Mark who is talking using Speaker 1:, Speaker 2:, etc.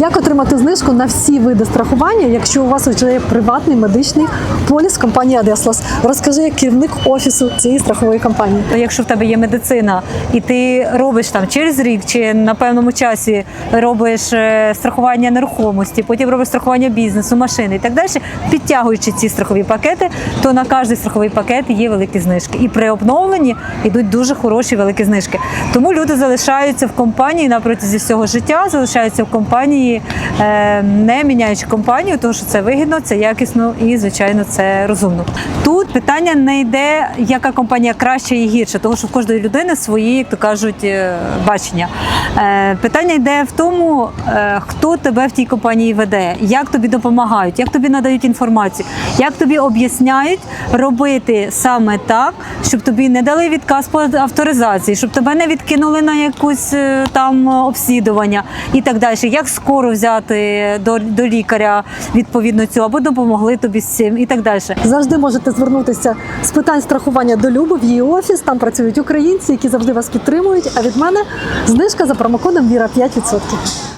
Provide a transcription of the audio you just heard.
Speaker 1: Як отримати знижку на всі види страхування, якщо у вас вже є приватний медичний поліс компанії Адеслас? Розкажи як керівник офісу цієї страхової компанії.
Speaker 2: Якщо в тебе є медицина, і ти робиш там через рік чи на певному часі робиш е, страхування нерухомості, потім робиш страхування бізнесу, машини і так далі, підтягуючи ці страхові пакети, то на кожний страховий пакет є великі знижки. І при обновленні йдуть дуже хороші великі знижки. Тому люди залишаються в компанії на протязі всього життя, залишаються в компанії, е, не міняючи компанію, тому що це вигідно, це якісно і, звичайно, це розумно. Тут питання не йде, яка компанія краще і гірше, тому що в кожної людини свої, як то кажуть, е, бачення. Е, Питання йде в тому, хто тебе в тій компанії веде, як тобі допомагають, як тобі надають інформацію, як тобі об'ясняють робити саме так, щоб тобі не дали відказ по авторизації, щоб тебе не відкинули на якусь там обслідування і так далі. Як скоро взяти до, до лікаря відповідно цього, або допомогли тобі з цим і так далі.
Speaker 1: Завжди можете звернутися з питань страхування до Люби в її офіс. Там працюють українці, які завжди вас підтримують. А від мене знижка за промокодом Віра 5%.